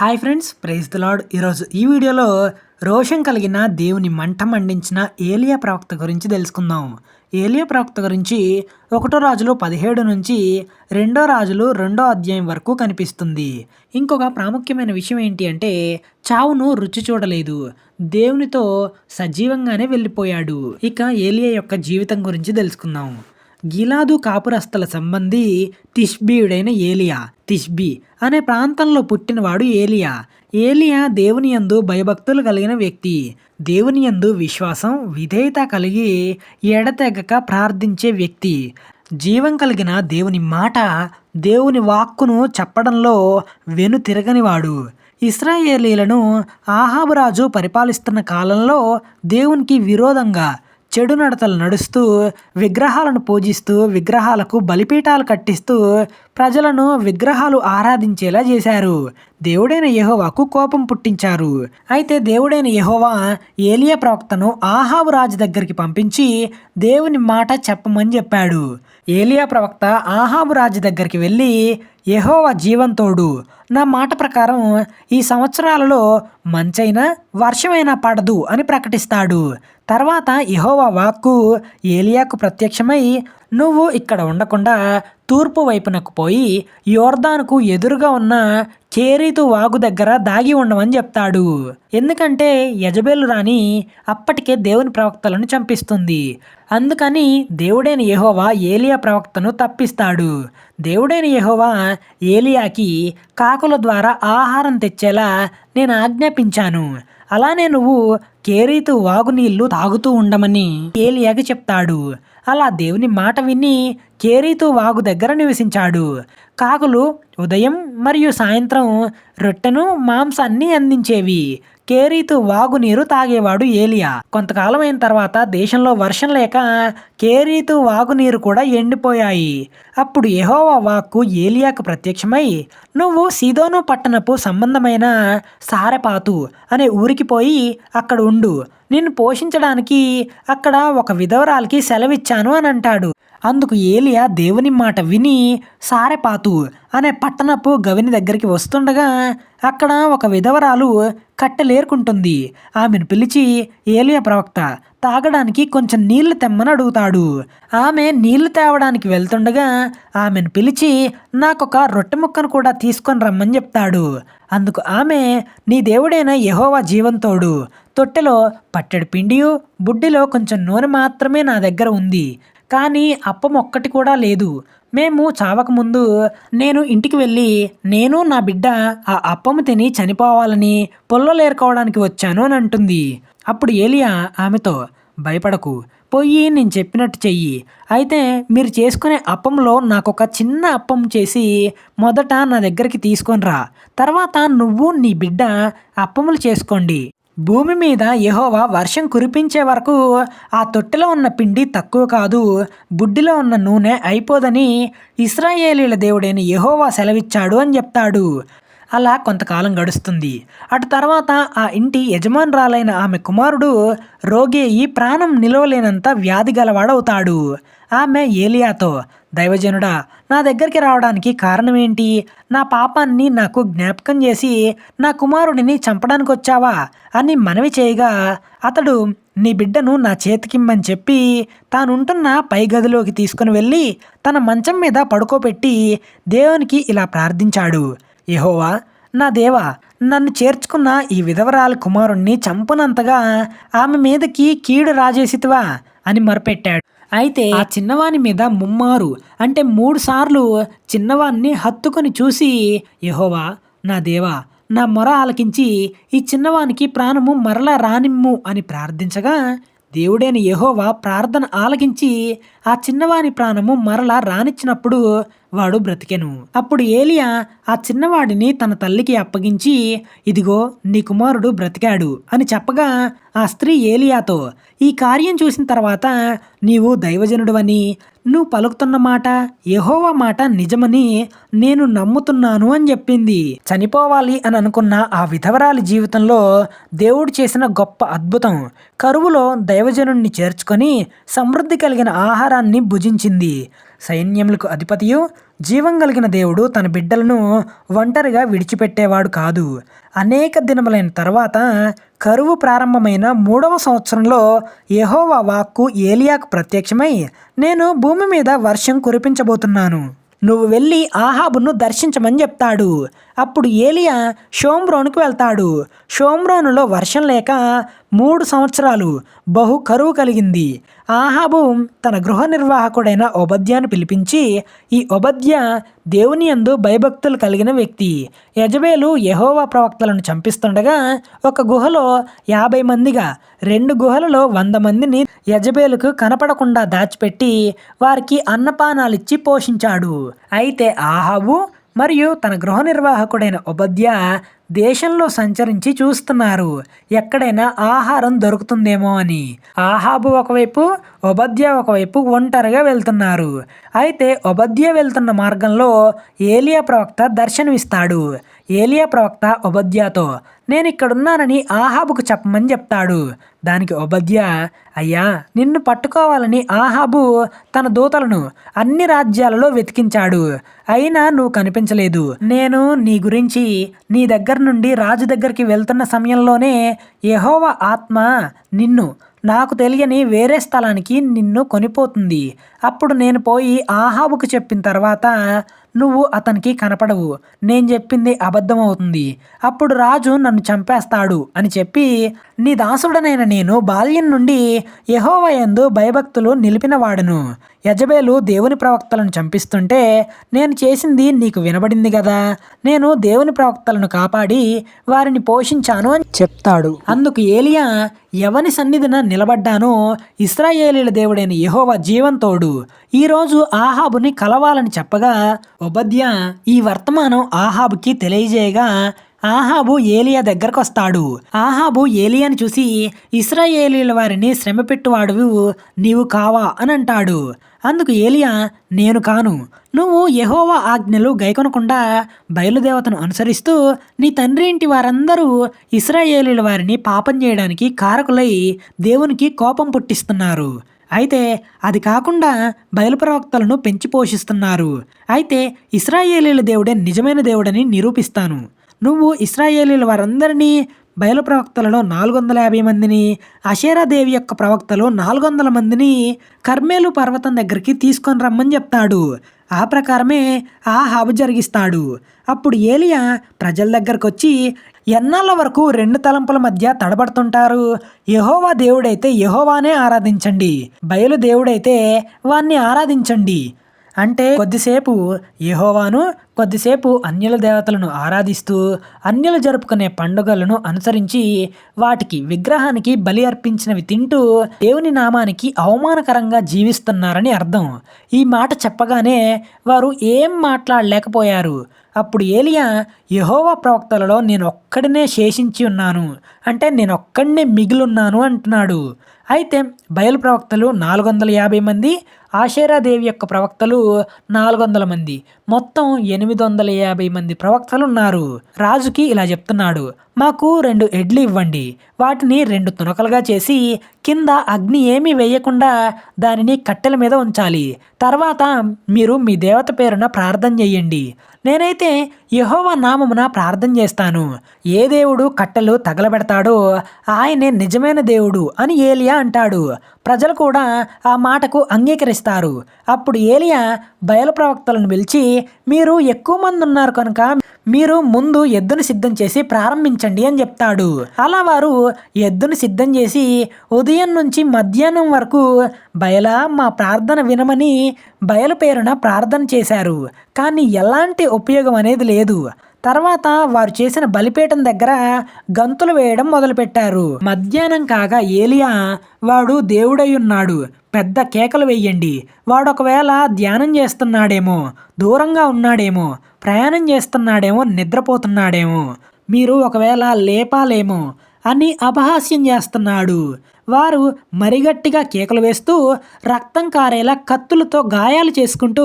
Hi friends praise the lord. ఈరోజు ఈ వీడియోలో రోషం కలిగిన దేవుని మంట మండించిన ఏలియా ప్రవక్త గురించి తెలుసుకుందాం. ఏలియా ప్రవక్త గురించి ఒకటో రాజులు పదిహేడు నుంచి రెండో రాజులు రెండో అధ్యాయం వరకు కనిపిస్తుంది. ఇంకొక ప్రాముఖ్యమైన విషయం ఏంటి అంటే చావును రుచి చూడలేదు. దేవునితో సజీవంగానే వెళ్ళిపోయాడు. ఇక ఏలియా యొక్క జీవితం గురించి తెలుసుకుందాం. గిలాదు కాపురస్తుల సంబంధి తిష్బీయుడైన ఏలియా. తిష్బీ అనే ప్రాంతంలో పుట్టినవాడు ఏలియా. ఏలియా దేవుని యందు భయభక్తులు కలిగిన వ్యక్తి. దేవుని యందు విశ్వాసం విధేయత కలిగి ఎడతెగక ప్రార్థించే వ్యక్తి. జీవం కలిగిన దేవుని మాట దేవుని వాక్కును చెప్పడంలో వెను తిరగనివాడు ఇస్రాయేలీలను ఆహాబురాజు పరిపాలిస్తున్న కాలంలో దేవునికి విరోధంగా చెడు నడతలు నడుస్తూ విగ్రహాలను పూజిస్తూ విగ్రహాలకు బలిపీఠాలు కట్టిస్తూ ప్రజలను విగ్రహాలు ఆరాధించేలా చేశారు. దేవుడైన యహోవాకు కోపం పుట్టించారు. అయితే దేవుడైన యహోవా ఏలియా ప్రవక్తను ఆహాబు రాజు దగ్గరికి పంపించి దేవుని మాట చెప్పమని చెప్పాడు. ఏలియా ప్రవక్త ఆహాబు రాజు దగ్గరికి వెళ్ళి యహోవా జీవంతోడు. నా మాట ప్రకారం ఈ సంవత్సరాలలో మంచైనా వర్షమైనా పడదు అని ప్రకటిస్తాడు. తర్వాత యహోవా వాక్కు ఏలియాకు ప్రత్యక్షమై నువ్వు ఇక్కడ ఉండకుండా తూర్పు వైపునకు పోయి యోర్దానుకు ఎదురుగా ఉన్న కేరీతు వాగు దగ్గర దాగి ఉండమని చెప్తాడు. ఎందుకంటే యజబేలు రాణి అప్పటికే దేవుని ప్రవక్తలను చంపిస్తుంది. అందుకని దేవుడైన యహోవా ఏలియా ప్రవక్తను తప్పిస్తాడు. దేవుడైన యహోవా ఏలియాకి కాకుల ద్వారా ఆహారం తెచ్చేలా నేను ఆజ్ఞాపించాను. అలానే నువ్వు కేరీతు వాగునీళ్ళు తాగుతూ ఉండమని ఏలియాకి చెప్తాడు. అలా దేవుని మాట విని కేరీతో వాగు దగ్గర నివసించాడు. కాకులు ఉదయం మరియు సాయంత్రం రొట్టెను మాంసాన్ని అందించేవి. కేరీతు వాగునీరు తాగేవాడు ఏలియా. కొంతకాలం అయిన తర్వాత దేశంలో వర్షం లేక కేరీతు వాగునీరు కూడా ఎండిపోయాయి. అప్పుడు ఎహోవా వాక్కు ఏలియాకు ప్రత్యక్షమై నువ్వు సీదోను పట్టణపు సంబంధమైన సారెపాతు అనే ఊరికి పోయి అక్కడ ఉండు. నిన్ను పోషించడానికి అక్కడ ఒక విధవరాలకి సెలవిచ్చాను అని అంటాడు. అందుకు ఏలియా దేవుని మాట విని సారెపాతు అనే పట్టణపు గవిని దగ్గరికి వస్తుండగా అక్కడ ఒక విధవరాలు కట్టెలేరుకుంటుంది. ఆమెను పిలిచి ఏలియా ప్రవక్త తాగడానికి కొంచెం నీళ్ళు తెమ్మని అడుగుతాడు. ఆమె నీళ్ళు తేవడానికి వెళ్తుండగా ఆమెను పిలిచి నాకొక రొట్టె ముక్కను కూడా తీసుకొని రమ్మని చెప్తాడు. అందుకు ఆమె నీ దేవుడైన యహోవా జీవంతోడు. తొట్టెలో పట్టెడు పిండియు బుడ్డిలో కొంచెం నూనె మాత్రమే నా దగ్గర ఉంది. కానీ అప్పం ఒక్కటి కూడా లేదు. మేము చావకముందు నేను ఇంటికి వెళ్ళి నేను నా బిడ్డ ఆ అప్పము తిని చనిపోవాలని పొల్లలేరుకోవడానికి వచ్చాను అని అంటుంది. అప్పుడు ఏలియా ఆమెతో భయపడకు పోయి నేను చెప్పినట్టు చెయ్యి. అయితే మీరు చేసుకునే అప్పంలో నాకు ఒక చిన్న అప్పం చేసి మొదట నా దగ్గరికి తీసుకొని రా. తర్వాత నువ్వు నీ బిడ్డ అప్పములు చేసుకోండి. భూమి మీద యహోవా వర్షం కురిపించే వరకు ఆ తొట్టెలో ఉన్న పిండి తక్కువ కాదు బుడ్డిలో ఉన్న నూనె అయిపోదని ఇస్రాయేలీల దేవుడైన యహోవా సెలవిచ్చాడు అని చెప్తాడు. అలా కొంతకాలం గడుస్తుంది. అటు తర్వాత ఆ ఇంటి యజమానురాలైన ఆమె కుమారుడు రోగేయి ప్రాణం నిలవలేనంత వ్యాధి గలవాడవుతాడు. ఆమె ఏలియాతో దైవజనుడా నా దగ్గరికి రావడానికి కారణం ఏంటి నా పాపాన్ని నాకు జ్ఞాపకం చేసి నా కుమారుడిని చంపడానికి వచ్చావా అని మనవి చేయగా అతడు నీ బిడ్డను నా చేతికిమ్మని చెప్పి తానుంటున్న పై గదిలోకి తీసుకుని వెళ్ళి తన మంచం మీద పడుకోబెట్టి దేవునికి ఇలా ప్రార్థించాడు. యహోవా నా దేవా నన్ను చేర్చుకున్న ఈ విధవరాల కుమారుణ్ణి చంపునంతగా ఆమె మీదకి కీడు రాజేసితివా? అని మొరపెట్టాడు. అయితే ఆ చిన్నవాని మీద ముమ్మారు. అంటే మూడు సార్లు చిన్నవాన్ని హత్తుకొని చూసి యహోవా నా దేవా నా మొర ఆలకించి ఈ చిన్నవానికి ప్రాణము మరలా రానిమ్ము అని ప్రార్థించగా దేవుడైన యహోవా ప్రార్థన ఆలకించి ఆ చిన్నవాని ప్రాణము మరలా రానిచ్చినప్పుడు వాడు బ్రతికెను. అప్పుడు ఏలియా ఆ చిన్నవాడిని తన తల్లికి అప్పగించి ఇదిగో నీ కుమారుడు బ్రతికాడు అని చెప్పగా ఆ స్త్రీ ఏలియాతో ఈ కార్యం చూసిన తర్వాత నీవు దైవజనుడువని నువ్వు పలుకుతున్న మాట యహోవా మాట నిజమని నేను నమ్ముతున్నాను అని చెప్పింది. చనిపోవాలి అని అనుకున్న ఆ విధవరాలి జీవితంలో దేవుడు చేసిన గొప్ప అద్భుతం కరువులో దైవజనుణ్ణి చేర్చుకొని సమృద్ధి కలిగిన ఆహారాన్ని భుజించింది. సైన్యములకు అధిపతియు జీవం కలిగిన దేవుడు తన బిడ్డలను ఒంటరిగా విడిచిపెట్టేవాడు కాదు. అనేక దినములైన తర్వాత కరువు ప్రారంభమైన మూడవ సంవత్సరంలో యహోవా వాక్కు ఏలియాకు ప్రత్యక్షమై నేను భూమి మీద వర్షం కురిపించబోతున్నాను. నువ్వు వెళ్ళి ఆహాబును దర్శించమని చెప్తాడు. అప్పుడు ఏలియా షోమ్రోనుకు వెళ్తాడు. షోమ్రోనులో వర్షం లేక మూడు సంవత్సరాలు బహు కరువు కలిగింది. ఆహాబు తన గృహ నిర్వాహకుడైన ఒబద్యాను పిలిపించి ఈ ఉపద్య దేవుని యందు భయభక్తులు కలిగిన వ్యక్తి. యజబేలు యహోవా ప్రవక్తలను చంపిస్తుండగా ఒక గుహలో యాభై మందిగా రెండు గుహలలో వంద మందిని యజబేలుకు కనపడకుండా దాచిపెట్టి వారికి అన్నపానాలిచ్చి పోషించాడు. అయితే ఆహాబు మరియు తన గృహ నిర్వాహకుడైన ఉపధ్య దేశంలో సంచరించి చూస్తున్నారు. ఎక్కడైనా ఆహారం దొరుకుతుందేమో అని. ఆహాబు ఒకవైపు ఒబద్య ఒకవైపు ఒంటరిగా వెళ్తున్నారు. అయితే ఒబద్య వెళ్తున్న మార్గంలో ఏలియా ప్రవక్త దర్శనమిస్తాడు. ఏలియా ప్రవక్త ఒబద్యాతో నేను ఇక్కడున్నానని ఆహాబుకు చెప్పమని చెప్తాడు. దానికి ఒబద్య అయ్యా నిన్ను పట్టుకోవాలని ఆహాబు తన దూతలను అన్ని రాజ్యాలలో వెతికించాడు. అయినా నువ్వు కనిపించలేదు. నేను నీ గురించి నీ దగ్గర నుండి రాజు దగ్గరికి వెళ్తున్న సమయంలోనే యహోవ ఆత్మ నిన్ను నాకు తెలియని వేరే స్థలానికి నిన్ను కొనిపోతుంది. అప్పుడు నేను పోయి ఆహాబుకు చెప్పిన తర్వాత నువ్వు అతనికి కనపడవు. నేను చెప్పింది అబద్ధమవుతుంది. అప్పుడు రాజు నన్ను చంపేస్తాడు అని చెప్పి నీ దాసుడనైన నేను బాల్యం నుండి యహోవయందు భయభక్తులు నిలిపినవాడును. యజబేలు దేవుని ప్రవక్తలను చంపిస్తుంటే నేను చేసింది నీకు వినబడింది కదా నేను దేవుని ప్రవక్తలను కాపాడి వారిని పోషించాను అని చెప్తాడు. అందుకు ఏలియా ఎవని సన్నిధిన నిలబడ్డానో. ఇస్రాయేలీల దేవుడైన యహోవ జీవంతోడు. ఈరోజు ఆహాబుని కలవాలని చెప్పగా ఒబద్య ఈ వర్తమానం ఆహాబుకి తెలియజేయగా ఆహాబు ఏలియా దగ్గరకు వస్తాడు ఆహాబు ఏలియాని చూసి ఇస్రాయేలీల వారిని శ్రమపెట్టువాడువు నీవు కావా అని అంటాడు అందుకు ఏలియా నేను కాను. నువ్వు యహోవా ఆజ్ఞలు గైకొనకుండా బయలుదేవతను అనుసరిస్తూ నీ తండ్రి ఇంటి వారందరూ ఇస్రాయేలీల వారిని పాపం చేయడానికి కారకులై దేవునికి కోపం పుట్టిస్తున్నారు. అయితే అది కాకుండా బయలు ప్రవక్తలను పెంచి పోషిస్తున్నారు. అయితే ఇస్రాయేలీల దేవుడే నిజమైన దేవుడని నిరూపిస్తాను. నువ్వు ఇస్రాయేలీల వారందరినీ బయలు ప్రవక్తలలో నాలుగు వందల యాభై మందిని అషేరాదేవి యొక్క ప్రవక్తలు నాలుగు వందల మందిని కర్మేలు పర్వతం దగ్గరికి తీసుకొని రమ్మని చెప్తాడు. ఆ ప్రకారమే ఆ హాబు జరిగిస్తాడు. అప్పుడు ఏలియా ప్రజల దగ్గరకు వచ్చి ఎన్నాళ్ళ వరకు రెండు తలంపుల మధ్య తడబడుతుంటారు? యహోవా దేవుడైతే యహోవానే ఆరాధించండి. బయలు దేవుడైతే వాణ్ణి ఆరాధించండి. అంటే కొద్దిసేపు యహోవాను కొద్దిసేపు అన్యుల దేవతలను ఆరాధిస్తూ అన్యులు జరుపుకునే పండుగలను అనుసరించి వాటికి విగ్రహానికి బలి అర్పించినవి తింటూ దేవుని నామానికి అవమానకరంగా జీవిస్తున్నారని అర్థం. ఈ మాట చెప్పగానే వారు ఏం మాట్లాడలేకపోయారు. అప్పుడు ఏలియా యహోవా ప్రవక్తలలో నేను ఒక్కడినే శేషించి ఉన్నాను అంటే నేను ఒక్కడినే మిగిలున్నాను అంటున్నాడు. అయితే బయలు ప్రవక్తలు నాలుగు వందల యాభై మంది ఆషేరాదేవి యొక్క ప్రవక్తలు నాలుగు వందల మంది. మొత్తం ఎనిమిది వందల యాభై మంది ప్రవక్తలు ఉన్నారు రాజుకి ఇలా చెప్తున్నాడు మాకు రెండు ఎడ్లు ఇవ్వండి. వాటిని రెండు తునకలుగా చేసి కింద అగ్ని ఏమీ వేయకుండా దానిని కట్టెల మీద ఉంచాలి. తర్వాత మీరు మీ దేవత పేరున ప్రార్థన చేయండి. నేనైతే యహోవ నామమున ప్రార్థన చేస్తాను. ఏ దేవుడు కట్టెలు తగలబెడతాడో ఆయనే నిజమైన దేవుడు అని ఏలియా అంటాడు. ప్రజలు కూడా ఆ మాటకు అంగీకరిస్తారు. అప్పుడు ఏలియా బయలు ప్రవక్తలను పిలిచి మీరు ఎక్కువ మంది ఉన్నారు కనుక మీరు ముందు ఎద్దును సిద్ధం చేసి ప్రారంభించండి అని చెప్తాడు. అలా వారు ఎద్దును సిద్ధం చేసి ఉదయం నుంచి మధ్యాహ్నం వరకు బయల మా ప్రార్థన వినమని బయలు పేరున ప్రార్థన చేశారు. కానీ ఎలాంటి ఉపయోగం అనేది లేదు. లేదు. తర్వాత వారు చేసిన బలిపీఠం దగ్గర గంతులు వేయడం మొదలుపెట్టారు. మధ్యాహ్నం కాగా ఏలియా వాడు దేవుడై ఉన్నాడు పెద్ద కేకలు వెయ్యండి వాడు ఒకవేళ ధ్యానం చేస్తున్నాడేమో దూరంగా ఉన్నాడేమో ప్రయాణం చేస్తున్నాడేమో నిద్రపోతున్నాడేమో మీరు ఒకవేళ లేపాలేమో అని అపహాస్యం చేస్తున్నాడు. వారు మరిగట్టిగా కేకలు వేస్తూ రక్తం కారేలా కత్తులతో గాయాలు చేసుకుంటూ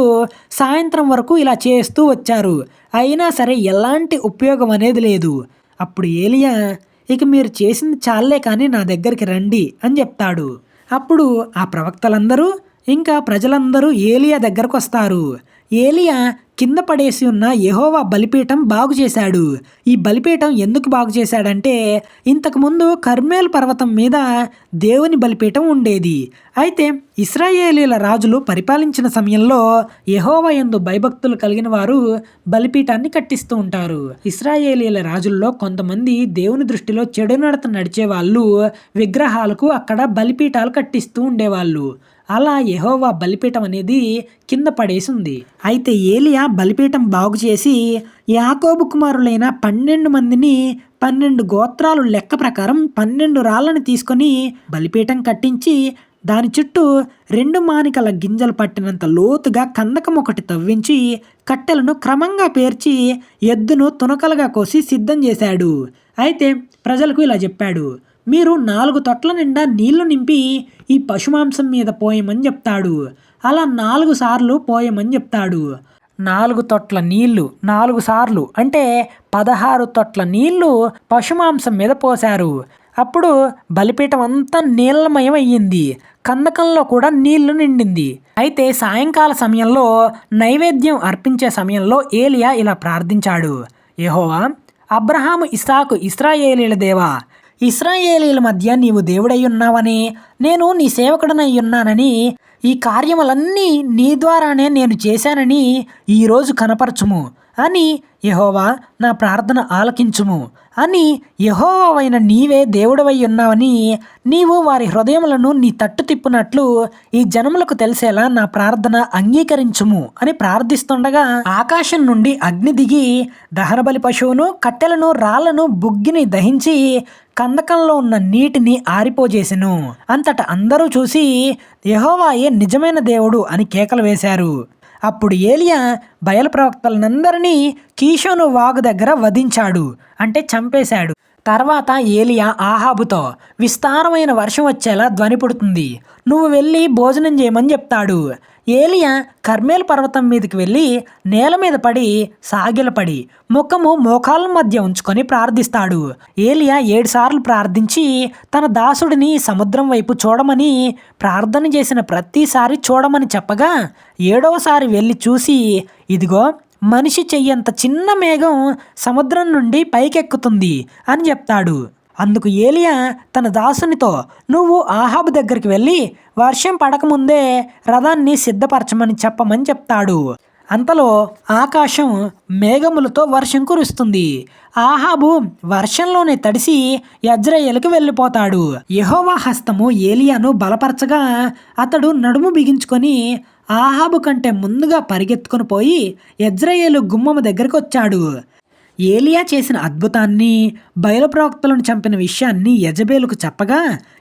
సాయంత్రం వరకు ఇలా చేస్తూ వచ్చారు. అయినా సరే ఎలాంటి ఉపయోగం అనేది లేదు. అప్పుడు ఏలియా ఇక మీరు చేసింది చాలే కానీ నా దగ్గరికి రండి అని చెప్తాడు. అప్పుడు ఆ ప్రవక్తలందరూ ఇంకా ప్రజలందరూ ఏలియా దగ్గరకు వస్తారు. ఏలియా కింద పడేసి ఉన్న యహోవా బలిపీఠం బాగు చేశాడు. ఈ బలిపీఠం ఎందుకు బాగు చేశాడంటే ఇంతకుముందు కర్మేల్ పర్వతం మీద దేవుని బలిపీఠం ఉండేది. అయితే ఇస్రాయేలీల రాజులు పరిపాలించిన సమయంలో యహోవా ఎందు భయభక్తులు కలిగిన వారు బలిపీఠాన్ని కట్టిస్తూ ఉంటారు. ఇస్రాయేలీల రాజుల్లో కొంతమంది దేవుని దృష్టిలో చెడు నడత నడిచే వాళ్ళు విగ్రహాలకు అక్కడ బలిపీఠాలు కట్టిస్తూ ఉండేవాళ్ళు. అలా యహోవా బలిపీఠం అనేది కింద పడేసింది. అయితే ఏలియా బలిపీఠం బాగు చేసి యాకోబు కుమారులైన పన్నెండు మందిని పన్నెండు గోత్రాలు లెక్క ప్రకారం పన్నెండు రాళ్ళని తీసుకొని బలిపీఠం కట్టించి దాని చుట్టూ రెండు మానికల గింజలు పట్టినంత లోతుగా కందకం ఒకటి తవ్వించి కట్టెలను క్రమంగా పేర్చి ఎద్దును తునకలుగా కోసి సిద్ధం చేశాడు. అయితే ప్రజలకు ఇలా చెప్పాడు. మీరు నాలుగు తొట్ల నిండా నీళ్ళు నింపి ఈ పశుమాంసం మీద పోయమని చెప్తాడు. అలా నాలుగు సార్లు పోయమని చెప్తాడు. నాలుగు తొట్ల నీళ్ళు నాలుగు సార్లు అంటే పదహారు తొట్ల నీళ్ళు పశుమాంసం మీద పోశారు. అప్పుడు బలిపీఠం అంతా నీళ్ళమయం అయ్యింది. కందకంలో కూడా నీళ్ళు నిండింది. అయితే సాయంకాల సమయంలో నైవేద్యం అర్పించే సమయంలో ఏలియా ఇలా ప్రార్థించాడు. యెహోవా అబ్రహాము ఇసాకు ఇస్రాయేలీల దేవా ఇస్రాయేలీల మధ్య నీవు దేవుడై ఉన్నావని నేను నీ సేవకుడనై ఉన్నానని ఈ కార్యములన్నీ నీ ద్వారానే నేను చేశానని ఈరోజు కనపరచుము. అని యహోవా నా ప్రార్థన ఆలకించుము. అని యహోవైన నీవే దేవుడవై ఉన్నావని నీవు వారి హృదయములను నీ తట్టు తిప్పునట్లు ఈ జనములకు తెలిసేలా నా ప్రార్థన అంగీకరించుము అని ప్రార్థిస్తుండగా ఆకాశం నుండి అగ్ని దిగి దహనబలి పశువును కట్టెలను రాళ్ళను బుగ్గిని దహించి కందకంలో ఉన్న నీటిని ఆరిపోజేసెను. అంతట అందరూ చూసి యహోవాయే నిజమైన దేవుడు అని కేకలు వేశారు. అప్పుడు ఏలియా బయలు ప్రవక్తలనందరినీ కీషోను వాగు దగ్గర వధించాడు అంటే చంపేశాడు. తర్వాత ఏలియా ఆహాబుతో విస్తారమైన వర్షం వచ్చేలా ధ్వని పుడుతుంది. నువ్వు వెళ్ళి భోజనం చేయమని చెప్తాడు. ఏలియా కర్మేల్ పర్వతం మీదకి వెళ్ళి నేల మీద పడి సాగిలపడి ముఖము మోకాళ్ళ మధ్య ఉంచుకొని ప్రార్థిస్తాడు. ఏలియా ఏడుసార్లు ప్రార్థించి తన దాసుడిని సముద్రం వైపు చూడమని ప్రార్థన చేసిన ప్రతిసారి చూడమని చెప్పగా ఏడవసారి వెళ్ళి చూసి ఇదిగో మనిషి చెయ్యంత చిన్న మేఘం సముద్రం నుండి పైకెక్కుతుంది అని చెప్తాడు. అందుకు ఏలియా తన దాసునితో నువ్వు ఆహాబు దగ్గరికి వెళ్ళి వర్షం పడకముందే రథాన్ని సిద్ధపరచమని చెప్పమని చెప్తాడు. అంతలో ఆకాశం మేఘములతో వర్షం కురుస్తుంది. ఆహాబు వర్షంలోనే తడిసి యజ్రయేలుకు వెళ్ళిపోతాడు. యహోవా హస్తము ఏలియాను బలపరచగా అతడు నడుము బిగించుకొని ఆహాబు కంటే ముందుగా పరిగెత్తుకుని పోయి యజ్రయేలు గుమ్మము దగ్గరికి వచ్చాడు. ఏలియా చేసిన అద్భుతాన్ని బయలుప్రవక్తలను చంపిన విషయాన్ని యజబేలుకు చెప్పగా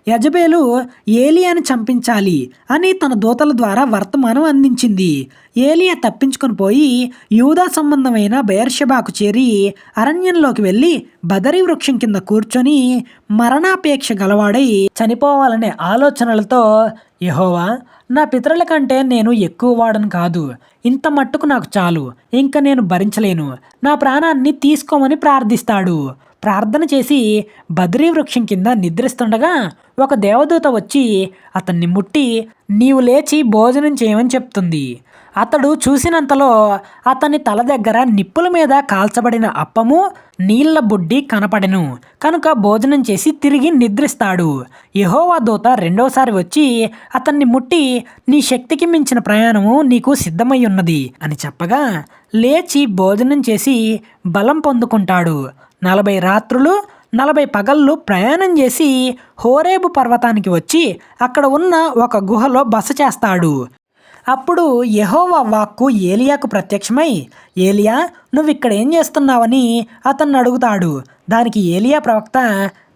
యజబేలు ఏలియాను చంపించాలి అని తన దూతల ద్వారా వర్తమానం అందించింది. ఏలియా తప్పించుకొని పోయి యూదా సంబంధమైన బేర్షబాకు చేరి అరణ్యంలోకి వెళ్ళి బదరి వృక్షం కింద కూర్చొని మరణాపేక్ష గలవాడై చనిపోవాలనే ఆలోచనలతో యహోవా నా పితరుల కంటే నేను ఎక్కువ వాడను కాదు. ఇంత మట్టుకు నాకు చాలు. ఇంకా నేను భరించలేను. నా ప్రాణాన్ని తీసుకోమని ప్రార్థిస్తాడు. ప్రార్థన చేసి బద్రీ వృక్షం కింద నిద్రిస్తుండగా ఒక దేవదూత వచ్చి అతన్ని ముట్టి నీవు లేచి భోజనం చేయమని చెప్తుంది. అతడు చూసినంతలో అతని తల దగ్గర నిప్పుల మీద కాల్చబడిన అప్పము నీళ్ళ బుడ్డి కనపడెను. కనుక భోజనం చేసి తిరిగి నిద్రిస్తాడు. యహోవా దూత రెండోసారి వచ్చి అతన్ని ముట్టి నీ శక్తికి మించిన ప్రయాణము నీకు సిద్ధమై ఉన్నది అని చెప్పగా లేచి భోజనం చేసి బలం పొందుకుంటాడు. నలభై రాత్రులు నలభై పగళ్ళు ప్రయాణం చేసి హోరేబు పర్వతానికి వచ్చి అక్కడ ఉన్న ఒక గుహలో బస చేస్తాడు. అప్పుడు యెహోవా వాక్కు ఏలియాకు ప్రత్యక్షమై ఏలియా నువ్వు ఇక్కడ ఏం చేస్తున్నావని అతన్ని అడుగుతాడు. దానికి ఏలియా ప్రవక్త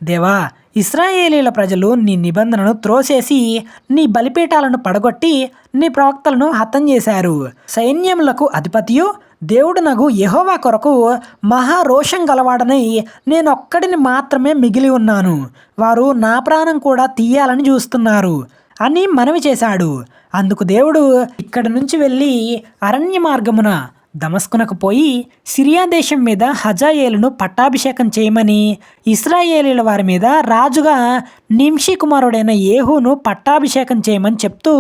దేవా ఇస్రాయేలీల ప్రజలు నీ నిబంధనను త్రోసేసి నీ బలిపీఠాలను పడగొట్టి నీ ప్రవక్తలను హతం చేశారు. సైన్యములకు అధిపతియు దేవుడు నగు యహోవా కొరకు మహారోషం గలవాడని నేనొక్కడిని మాత్రమే మిగిలి ఉన్నాను. వారు నా ప్రాణం కూడా తీయాలని చూస్తున్నారు అని మనవి చేశాడు. అందుకు దేవుడు ఇక్కడి నుంచి వెళ్ళి అరణ్య మార్గమున దమస్కునకు పోయి సిరియా దేశం మీద హజాయేలును పట్టాభిషేకం చేయమని ఇస్రాయేలీల వారి మీద రాజుగా నింషి కుమారుడైన ఏహూను పట్టాభిషేకం చేయమని చెప్తూ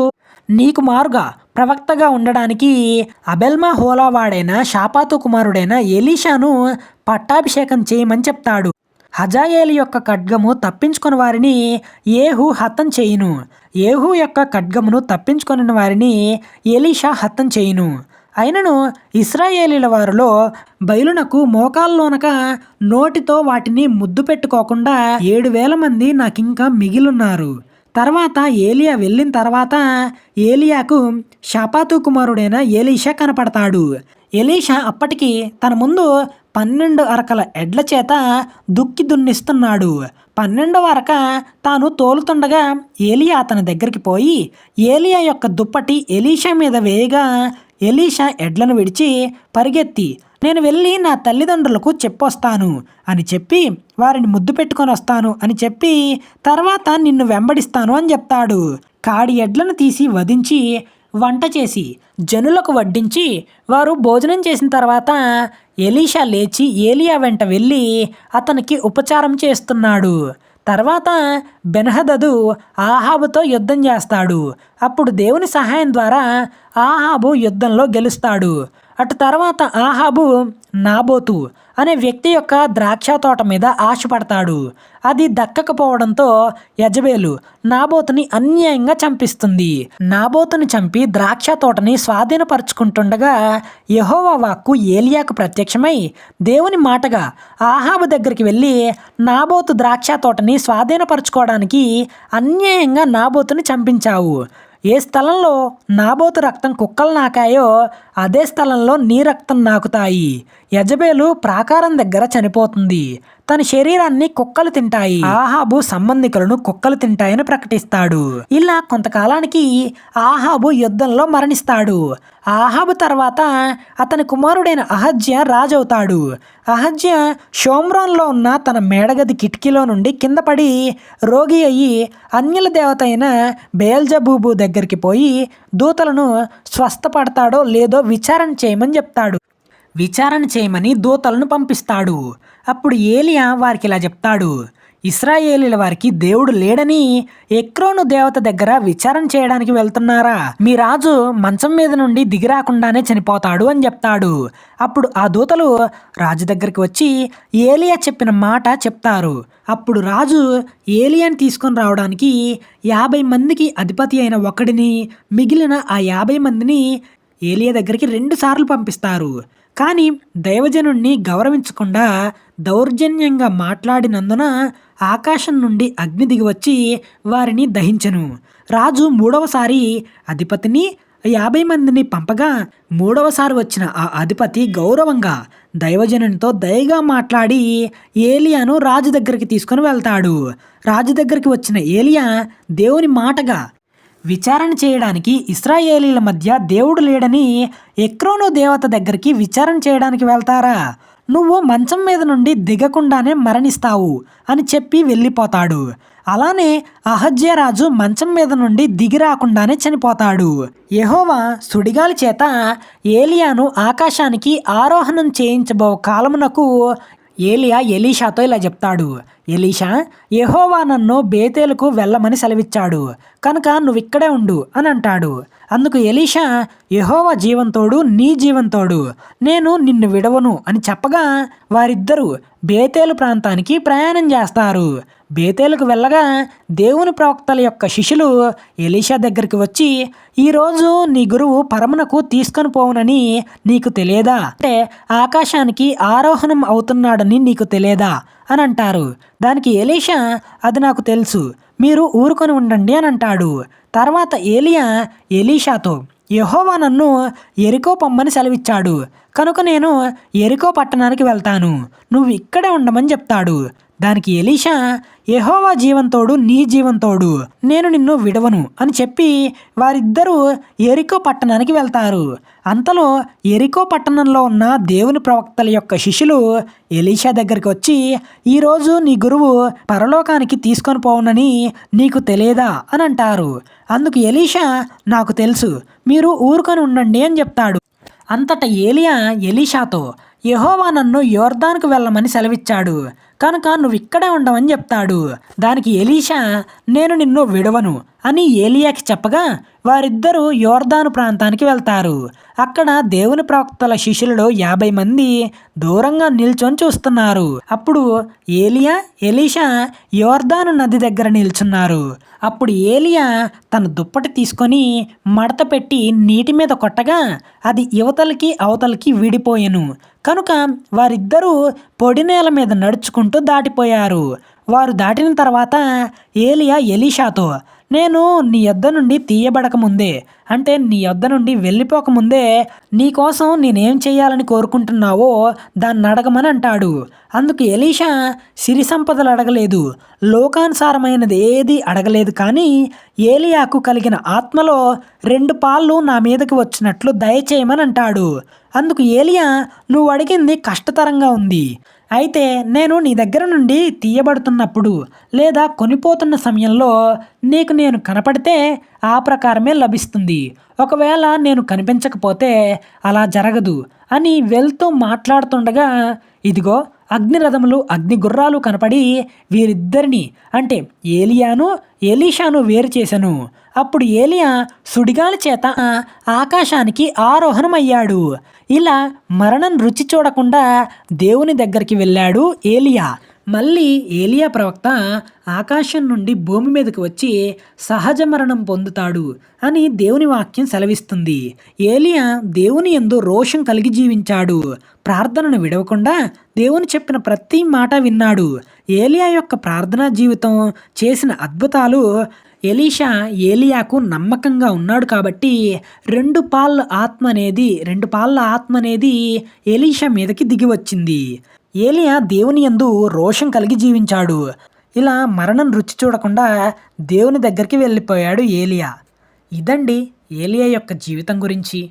నీకు మారుగా ప్రవక్తగా ఉండడానికి అబెల్మా హోలావాడైన షాపాతు కుమారుడైన ఎలీషాను పట్టాభిషేకం చేయమని చెప్తాడు. హజాయేలు యొక్క ఖడ్గము తప్పించుకుని వారిని ఏహు హతం చేయును. ఏహు యొక్క ఖడ్గమును తప్పించుకుని వారిని ఎలీషా హతం చేయును. అయినను ఇస్రాయేలీల వారిలో బయలునకు మోకాల్లోనక నోటితో వాటిని ముద్దు పెట్టుకోకుండా ఏడు వేల మంది నాకింకా మిగిలున్నారు. తర్వాత ఏలియా వెళ్ళిన తర్వాత ఏలియాకు షాపాతు కుమారుడైన ఏలీషా కనపడతాడు. ఎలీషా అప్పటికి తన ముందు పన్నెండు అరకల ఎడ్ల చేత దుక్కి దున్నిస్తున్నాడు. పన్నెండవ అరక తాను తోలుతుండగా ఏలియా అతని దగ్గరికి పోయి ఏలియా యొక్క దుప్పటి ఎలీషా మీద వేయగా ఎలీషా ఎడ్లను విడిచి పరిగెత్తి నేను వెళ్ళి నా తల్లిదండ్రులకు చెప్పొస్తాను అని చెప్పి వారిని ముద్దు పెట్టుకొని వస్తాను అని చెప్పి తర్వాత నిన్ను వెంబడిస్తాను అని చెప్తాడు. కాడి ఎడ్లను తీసి వధించి వంట చేసి జనులకు వడ్డించి వారు భోజనం చేసిన తర్వాత ఎలీషా లేచి ఏలియా వెంట వెళ్ళి అతనికి ఉపచారం చేస్తున్నాడు. తర్వాత బెనహదదు ఆహాబుతో యుద్ధం చేస్తాడు. అప్పుడు దేవుని సహాయం ద్వారా ఆహాబు యుద్ధంలో గెలుస్తాడు. అటు తర్వాత ఆహాబు నాబోతు అనే వ్యక్తి యొక్క ద్రాక్ష తోట మీద ఆశపడతాడు అది దక్కకపోవడంతో యజబేలు నాబోతుని అన్యాయంగా చంపిస్తుంది. నాబోతుని చంపి ద్రాక్ష తోటని స్వాధీనపరుచుకుంటుండగా యహోవా వాక్కు ఏలియాకు ప్రత్యక్షమై దేవుని మాటగా ఆహాబు దగ్గరికి వెళ్ళి నాబోతు ద్రాక్ష తోటని స్వాధీనపరచుకోవడానికి అన్యాయంగా నాబోతుని చంపించావు. ఏ స్థలంలో నాబోతు రక్తం కుక్కలు నాకాయో అదే స్థలంలో నీ రక్తం నాకుతాయి. యజబేలు ప్రాకారం దగ్గర చనిపోతుంది. తన శరీరాన్ని కుక్కలు తింటాయి. ఆహాబు సంబంధికులను కుక్కలు తింటాయని ప్రకటిస్తాడు. ఇలా కొంతకాలానికి ఆహాబు యుద్ధంలో మరణిస్తాడు. ఆహాబు తర్వాత అతని కుమారుడైన అహజ్య రాజవుతాడు. అహజ్య షోమ్రోన్లో ఉన్న తన మేడగది కిటికీలో నుండి కింద పడి రోగి అయ్యి అన్యుల దేవత అయిన బేల్జబూబు దగ్గరికి పోయి దూతలను స్వస్థపడతాడో లేదో విచారణ చేయమని చెప్తాడు. విచారణ చేయమని దూతలను పంపిస్తాడు. అప్పుడు ఏలియా వారికి ఇలా చెప్తాడు. ఇస్రాయేలీల వారికి దేవుడు లేడని ఎక్రోను దేవత దగ్గర విచారణ చేయడానికి వెళ్తున్నారా? మీ రాజు మంచం మీద నుండి దిగిరాకుండానే చనిపోతాడు అని చెప్తాడు. అప్పుడు ఆ దూతలు రాజు దగ్గరికి వచ్చి ఏలియా చెప్పిన మాట చెప్తారు. అప్పుడు రాజు ఏలియాని తీసుకొని రావడానికి యాభై మందికి అధిపతి అయిన ఒకడిని మిగిలిన ఆ యాభై మందిని ఏలియా దగ్గరికి రెండు సార్లు పంపిస్తారు. కానీ దైవజనుణ్ణి గౌరవించకుండా దౌర్జన్యంగా మాట్లాడినందున ఆకాశం నుండి అగ్ని దిగి వచ్చి వారిని దహించను. రాజు మూడవసారి అధిపతిని యాభై మందిని పంపగా మూడవసారి వచ్చిన ఆ అధిపతి గౌరవంగా దైవజనునితో దయగా మాట్లాడి ఏలియాను రాజు దగ్గరికి తీసుకుని వెళ్తాడు. రాజు దగ్గరికి వచ్చిన ఏలియా దేవుని మాటగా విచారణ చేయడానికి ఇస్రాయేలీల మధ్య దేవుడు లేడని ఎక్రోను దేవత దగ్గరికి విచారణ చేయడానికి వెళ్తారా? నువ్వు మంచం మీద నుండి దిగకుండానే మరణిస్తావు అని చెప్పి వెళ్ళిపోతాడు. అలానే అహజ్యరాజు మంచం మీద నుండి దిగి రాకుండానే చనిపోతాడు. యహోవా సుడిగాలి చేత ఏలియాను ఆకాశానికి ఆరోహణం చేయించబో కాలమునకు ఏలియా ఎలీషాతో ఇలా చెప్తాడు. ఎలీషా యహోవా నన్ను బేతేలుకు వెళ్ళమని సెలవిచ్చాడు. కనుక నువ్వు ఇక్కడే ఉండు అని అంటాడు. అందుకు ఎలీషా యహోవా జీవంతోడు నీ జీవంతోడు నేను నిన్ను విడవను అని చెప్పగా వారిద్దరూ బేతేలు ప్రాంతానికి ప్రయాణం చేస్తారు. బేతేలుకు వెళ్ళగా దేవుని ప్రవక్తల యొక్క శిష్యులు ఎలీషా దగ్గరికి వచ్చి ఈరోజు నీ గురువు పరమునకు తీసుకొని పోవునని నీకు తెలియదా? అంటే ఆకాశానికి ఆరోహణం అవుతున్నాడని నీకు తెలియదా? అని అంటారు దానికి ఎలీషా అది నాకు తెలుసు. మీరు ఊరుకొని ఉండండి అని అంటాడు తర్వాత ఏలియా ఎలీషాతో యెహోవా నన్ను ఎరికో పొమ్మని సెలవిచ్చాడు. కనుక నేను ఎరికో పట్టణానికి వెళ్తాను. నువ్వు ఇక్కడే ఉండమని చెప్తాడు. దానికి ఎలీషా ఎహోవా జీవంతోడు నీ జీవంతోడు నేను నిన్ను విడవను అని చెప్పి వారిద్దరూ ఎరికో పట్టణానికి వెళ్తారు. అంతలో ఎరికో పట్టణంలో ఉన్న దేవుని ప్రవక్తల యొక్క శిష్యులు ఎలీషా దగ్గరికి వచ్చి ఈరోజు నీ గురువు పరలోకానికి తీసుకొని పోవునని నీకు తెలియదా? అని అంటారు. అందుకు ఎలీషా నాకు తెలుసు మీరు ఊరుకొని ఉండండి అని చెప్తాడు. అంతట ఏలియా ఎలీషాతో యహోవా నన్ను యోర్దాన్కు వెళ్ళమని సెలవిచ్చాడు. కనుక నువ్వు ఇక్కడే ఉండవని చెప్తాడు. దానికి ఎలీషా నేను నిన్ను విడవను అని ఏలియాకి చెప్పగా వారిద్దరూ యోర్దాను ప్రాంతానికి వెళ్తారు. అక్కడ దేవుని ప్రవక్తల శిష్యులలో యాభై మంది దూరంగా నిల్చొని చూస్తున్నారు. అప్పుడు ఏలియా ఎలీషా యోర్దాను నది దగ్గర నిల్చున్నారు. అప్పుడు ఏలియా తన దుప్పటి తీసుకొని మడత పెట్టి నీటి మీద కొట్టగా అది యువతలకి అవతలకి విడిపోయెను. కనుక వారిద్దరూ పొడి నేల మీద నడుచుకుంటూ దాటిపోయారు. వారు దాటిన తర్వాత ఏలియా ఎలీషాతో నేను నీ యొద్ద నుండి తీయబడక ముందే అంటే నీ యొద్ద నుండి వెళ్ళిపోకముందే నీకోసం నేనేం చేయాలని కోరుకుంటున్నావో దాన్ని అడగమని అంటాడు. అందుకు ఎలీషా సిరి సంపదలు అడగలేదు లోకానుసారమైనది ఏది అడగలేదు. కానీ ఏలియాకు కలిగిన ఆత్మలో రెండు పాళ్ళు నా మీదకి వచ్చినట్లు దయచేయమని అంటాడు. అందుకు ఏలియా నువ్వు అడిగింది కష్టతరంగా ఉంది. అయితే నేను నీ దగ్గర నుండి తీయబడుతున్నప్పుడు లేదా కొనిపోతున్న సమయంలో నీకు నేను కనపడితే ఆ ప్రకారమే లభిస్తుంది. ఒకవేళ నేను కనిపించకపోతే అలా జరగదు అని వెళ్తూ మాట్లాడుతుండగా ఇదిగో అగ్నిరథములు అగ్ని గుర్రాలు కనపడి వీరిద్దరిని అంటే ఏలియాను ఏలీషాను వేరు చేశాను. అప్పుడు ఏలియా సుడిగాలి చేత ఆకాశానికి ఆరోహణమయ్యాడు. ఇలా మరణం రుచి చూడకుండా దేవుని దగ్గరికి వెళ్ళాడు ఏలియా. మళ్ళీ ఏలియా ప్రవక్త ఆకాశం నుండి భూమి మీదకు వచ్చి సహజ మరణం పొందుతాడు అని దేవుని వాక్యం సెలవిస్తుంది. ఏలియా దేవుని ఎందు రోషం కలిగి జీవించాడు. ప్రార్థనను విడవకుండా దేవుని చెప్పిన ప్రతి మాట విన్నాడు. ఏలియా యొక్క ప్రార్థనా జీవితం చేసిన అద్భుతాలు ఎలీషా ఏలియాకు నమ్మకంగా ఉన్నాడు కాబట్టి రెండు పాళ్ళ ఆత్మ అనేది రెండు పాళ్ళ ఆత్మ అనేది ఎలీషా మీదకి దిగి వచ్చింది. ఏలియా దేవుని యందు రోషం కలిగి జీవించాడు. ఇలా మరణం రుచి చూడకుండా దేవుని దగ్గరికి వెళ్ళిపోయాడు ఏలియా. ఇదండి ఏలియా యొక్క జీవితం గురించి.